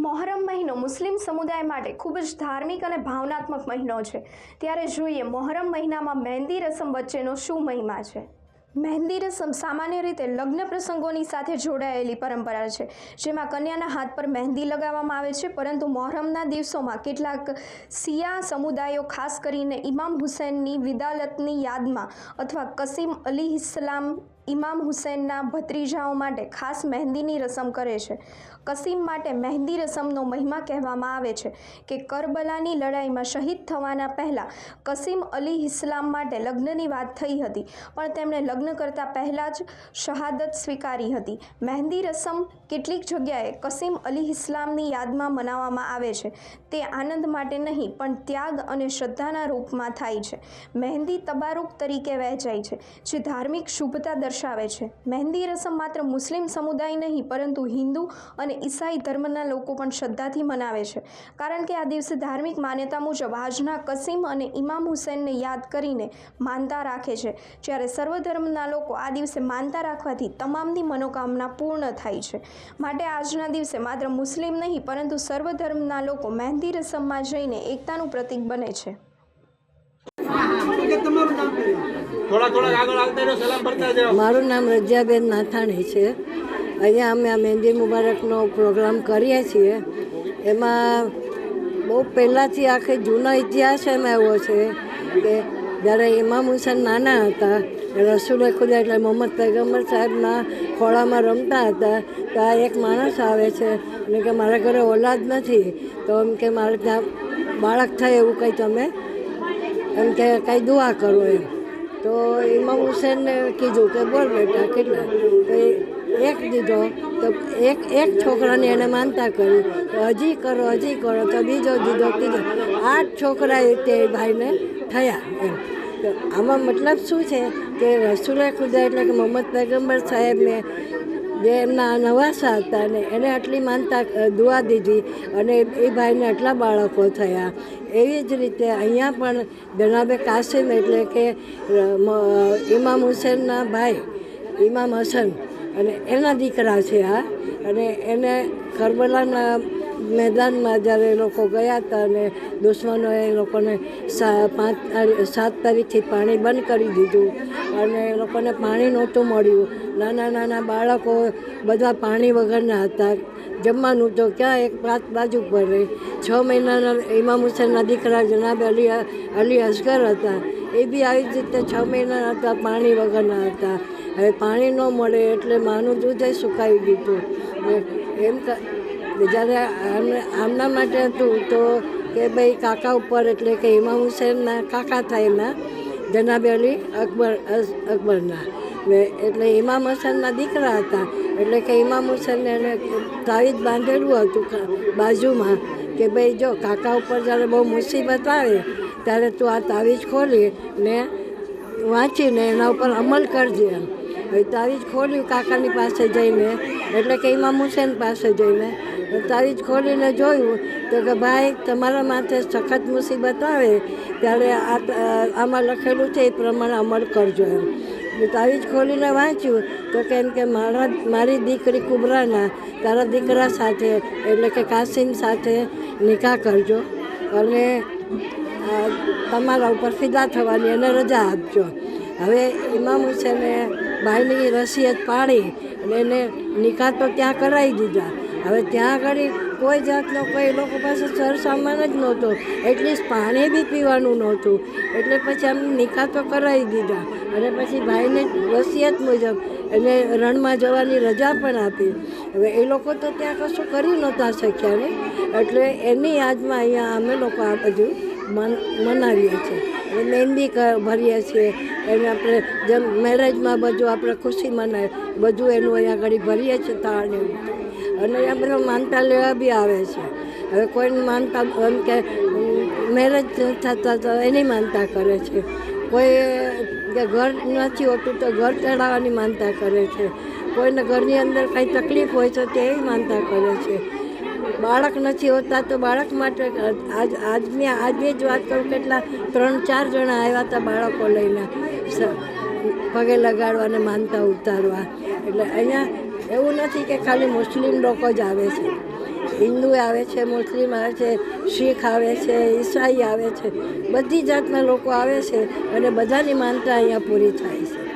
મોહરમ મહિનો મુસ્લિમ સમુદાય માટે ખૂબ જ ધાર્મિક અને ભાવનાત્મક મહિનો છે. ત્યારે જોઈએ, મોહરમ મહિનામાં મહેંદી રસમ વચ્ચેનો શું મહિમા છે? મહેંદી રસમ સામાન્ય રીતે લગ્ન પ્રસંગોની સાથે જોડાયેલી પરંપરા છે, જેમાં કન્યાના હાથ પર મહેંદી લગાવવામાં આવે છે, પરંતુ મોહરમના દિવસોમાં કેટલાક શિયા સમુદાયો, ખાસ કરીને ઇમામ હુસૈનની વિદાલતની યાદમાં અથવા કસીમ અલી ઇસ્લામ ઇમામ હુસૈનના ભત્રીજાઓ માટે ખાસ મહેંદીની રસમ કરે છે. કસીમ માટે મહેંદી રસમનો મહિમા કહેવામાં આવે છે કે કરબલાની લડાઈમાં શહીદ થવાના પહેલાં કસીમ અલી ઇસ્લામ માટે લગ્નની વાત થઈ હતી, પણ તેમણે લગ્ન કરતાં પહેલાં જ શહાદત સ્વીકારી હતી. મહેંદી રસમ કેટલીક જગ્યાએ કસીમ અલી ઇસ્લામની યાદમાં મનાવવામાં આવે છે. તે આનંદ માટે નહીં, પણ ત્યાગ અને શ્રદ્ધાના રૂપમાં થાય છે. મહેંદી તબારુક તરીકે વહેંચાય છે, જે ધાર્મિક શુભતા દર્શાવે છે. મહેંદી રસમ માત્ર મુસ્લિમ સમુદાય નહીં, પરંતુ હિન્દુ અને ઈસાઈ ધર્મના લોકો પણ શ્રદ્ધાથી મનાવે છે. કારણ કે આ દિવસે ધાર્મિક માન્યતા મુજબ આજના કસીમ અને ઇમામ હુસૈનને યાદ કરીને માનતા રાખે છે. જ્યારે સર્વ ધર્મના લોકો આ દિવસે માનતા રાખવાથી તમામની મનોકામના પૂર્ણ થાય છે. માટે આજના દિવસે માત્ર મુસ્લિમ નહીં પરંતુ સર્વ ધર્મના લોકો મહેંદી રસમમાં જઈને એકતાનું પ્રતીક બને છે. થોડા થોડા આગળ આવતા રહ્યો સલામ કરતા જાઓ. મારું નામ રજ્યાબેન નાથાણી છે. અહીંયા અમે આ મહેંદી મુબારકનો પ્રોગ્રામ કરીએ છીએ. એમાં બહુ પહેલાંથી આખે જૂનો ઇતિહાસ એમાં એવો છે કે જ્યારે ઇમામ હુસેન નાના હતા રસૂલે ખુદા એટલે મોહમ્મદ પૈગમ્બર સાહેબના ખોળામાં રમતા હતા. તો આ એક માણસ આવે છે અને કે મારા ઘરે ઓલાદ નથી. તો એમ કે મારે ત્યાં બાળક થાય એવું કંઈ તમે એમ કે કંઈ દુઆ કરો એમ. તો ઇમામ હુસેનને કીધું કે બોલ બેટા, કેટલા? તો એ એક દીધો. તો એક એક છોકરાને એને માનતા કરી તો હજી કરો હજી કરો. તો બીજો દીધો, ત્રીજો. આઠ છોકરા તે ભાઈને થયા એમ. આમાં મતલબ શું છે કે રસુલા ખુદા એટલે કે મોહમ્મદ પૈગંબર સાહેબને જે એમના નવાસા હતા ને એને આટલી માનતા દુઆ દીધી અને એ ભાઈને આટલા બાળકો થયા. એવી જ રીતે અહીંયા પણ જનાબે કાસિમ એટલે કે ઇમામ હુસેનના ભાઈ, ઇમામ હસન અને એના દીકરા છે આ. અને એને કરબલાના મેદાનમાં જ્યારે એ લોકો ગયા હતા અને દુશ્મનોએ એ લોકોને પાંચ સાત તારીખથી પાણી બંધ કરી દીધું અને એ લોકોને પાણી નહોતું મળ્યું. નાના નાના બાળકો બધા પાણી વગરના હતા. જમવાનું તો ક્યાં એક પાત બાજુ પર રહી. છ મહિનાના ઇમામ હુસેનના દીકરા જનાબ અલી અલી અસગર હતા. એ બી આવી જ રીતે છ મહિનાના હતા પાણી વગરના હતા. હવે પાણી ન મળે એટલે માનું દૂધ સુકાઈ ગયું ને એમ જ્યારે આમને માટે હતું તો કે ભાઈ કાકા ઉપર એટલે કે ઇમામ હુસેનના કાકા થાય એના જનાબે અલી અકબર અકબરના. એટલે ઇમામ હુસેનના દીકરા હતા. એટલે કે ઇમામ હુસેનને એને તાવીજ બાંધેલું હતું બાજુમાં કે ભાઈ જો કાકા ઉપર જ્યારે બહુ મુસીબત આવે, ત્યારે તું આ તાવીજ ખોલી ને વાંચીને એના ઉપર અમલ કરજે એમ. હવે તાવીજ ખોલ્યું કાકાની પાસે જઈને. એટલે કે ઇમામ હુસેન પાસે જઈને. તાવીજ ખોલીને જોયું તો કે ભાઈ, તમારા માથે સખત મુસીબત આવે ત્યારે આમાં લખેલું છે એ પ્રમાણે અમલ કરજો એમ. તાવીજ ખોલીને વાંચ્યું તો કેમ કે મારા, મારી દીકરી કુબરાના, તારા દીકરા સાથે, એટલે કે કાસિમ સાથે નિકાહ કરજો અને તમારા ઉપર ફિદા થવાની એને રજા આપજો. હવે ઇમામ હુસેને ભાઈની રસીયત પાડી અને એને નિકાલ તો ત્યાં કરાવી દીધા. હવે ત્યાં આગળ કોઈ જાતનો કોઈ લોકો પાસે સરસામાન જ નહોતો. એટલીસ્ટ પાણી બી પીવાનું નહોતું. એટલે પછી આમ નિકાલ તો કરાવી દીધા. અને પછી ભાઈને વસિયત મુજબ એને રણમાં જવાની રજા પણ આપી. હવે એ લોકો તો ત્યાં કશું કરી નહોતા શક્યા ને. એટલે એની યાદમાં અહીંયા અમે લોકો આ બધું મન, મનાવીએ છીએ. મહેંદી ભરીએ છીએ. એને આપણે જેમ મેરેજમાં બધું આપણે ખુશી મનાય, બધું એનું અહીંયા આગળ ભરીએ છીએ તાળ ને અને અહીંયા બધા માનતા લેવા બી આવે છે. હવે કોઈને માનતા એમ કે મેરેજ થતા તો એની માનતા કરે છે. કોઈ ઘર નથી હોતું તો ઘર ચડાવવાની માનતા કરે છે. કોઈને ઘરની અંદર કંઈ તકલીફ હોય છે તે માનતા કરે છે. બાળક નથી હોતા તો બાળક માટે આજ આજની આજની જ વાત કરું કેટલા ત્રણ, ચાર જણા આવ્યા હતા બાળકો લઈને. પગે લગાડવા અને માનતા ઉતારવા. એટલે અહીંયા એવું નથી કે ખાલી મુસ્લિમ લોકો જ આવે છે. હિન્દુ આવે છે, મુસ્લિમ આવે છે, શીખ આવે છે, ઈસાઈ આવે છે. બધી જાતના લોકો આવે છે અને બધાની માનતા અહીંયા પૂરી થાય છે.